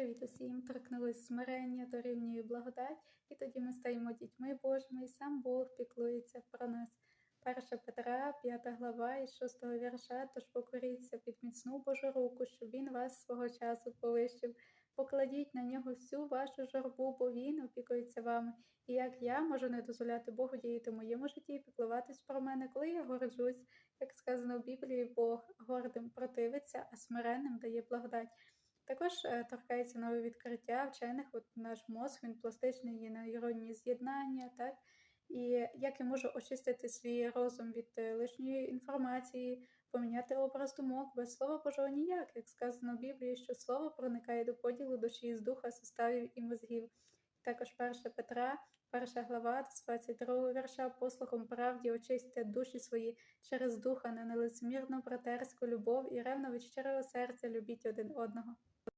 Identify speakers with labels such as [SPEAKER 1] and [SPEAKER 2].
[SPEAKER 1] Привіт усім! Торкнулись смирення, дорівнює благодать, і тоді ми стаємо дітьми Божими, і сам Бог піклується про нас. Перша Петра, 5 глава і 6 вірша, тож покоріться під міцну Божу руку, щоб він вас свого часу повищив. Покладіть на нього всю вашу журбу, бо він опікується вами. І як я можу не дозволяти Богу діяти в моєму житті і піклуватись про мене, коли я горджусь, як сказано в Біблії, Бог гордим противиться, а смиренним дає благодать. Також е, торкається нове відкриття вчених, от наш мозг, він пластичний, є нейронні з'єднання, так? І як я можу очистити свій розум від е, лишньої інформації, поміняти образ думок без слова Божого ніяк, як сказано в Біблії, що слово проникає до поділу душі з духа, суставів і мозгів. Також 1 Петра, перша глава, з 22 вірша, послухом правді очистити душі свої через духа на нелицемірну братерську любов і ревно від щирого серця любіть один одного.